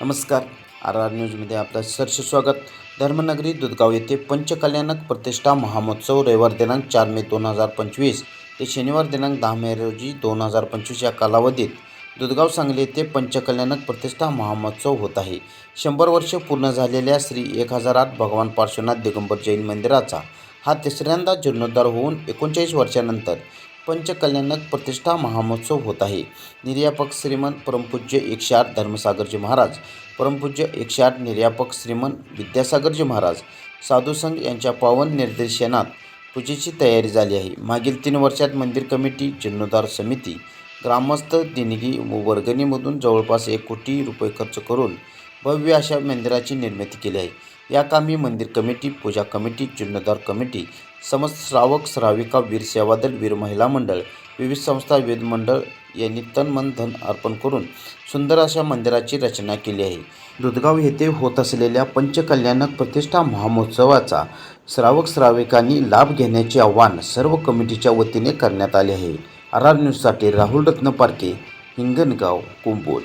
नमस्कार. R R न्यूजमध्ये आपलं सरसे स्वागत. धर्मनगरी दुधगाव येथे पंचकल्याणक प्रतिष्ठा महामहोत्सव रविवार दिनांक चार मे दोन हजार पंचवीस ते शनिवार दिनांक दहा मे रोजी दोन हजार पंचवीस या कालावधीत दुधगाव सांगली येथे पंचकल्याणक प्रतिष्ठा महामहोत्सव होत आहे. शंभर वर्ष पूर्ण झालेल्या श्री एक हजार आठ भगवान पार्श्वनाथ दिगंबर जैन मंदिराचा हा तिसऱ्यांदा जीर्णोद्धार होऊन एकोणचाळीस वर्षानंतर पंचकल्याणक प्रतिष्ठा महामहोत्सव होत आहे. निर्यापक श्रीमंत परमपूज्य एकशे आठ धर्मसागरजी महाराज परमपूज्य एकशे आठ निर्यापक श्रीमंत विद्यासागरजी महाराज साधुसंघ यांच्या पावन निर्देशनात पूजेची तयारी झाली आहे. मागील तीन वर्षात मंदिर कमिटी जीर्णोद्धार समिती ग्रामस्थ देणगी व वर्गणीमधून जवळपास एक कोटी रुपये खर्च करून भव्य अशा मंदिराची निर्मिती केली आहे. या कामी मंदिर कमिटी पूजा कमिटी जीर्णोद्धार कमिटी समस्त श्रावक श्राविका वीर सेवादल वीर महिला मंडळ विविध संस्था वेद मंडळ यांनी तन मन धन अर्पण करून सुंदर अशा मंदिराची रचना केली आहे. दुधगाव येथे होत असलेल्या पंचकल्याणक प्रतिष्ठा महामहोत्सवाचा श्रावक श्राविकांनी लाभ घेण्याचे आव्हान सर्व कमिटीच्या वतीने करण्यात आले आहे. आर आर न्यूजसाठी राहुल रत्न पारखे हिंगणगाव कुंभोज.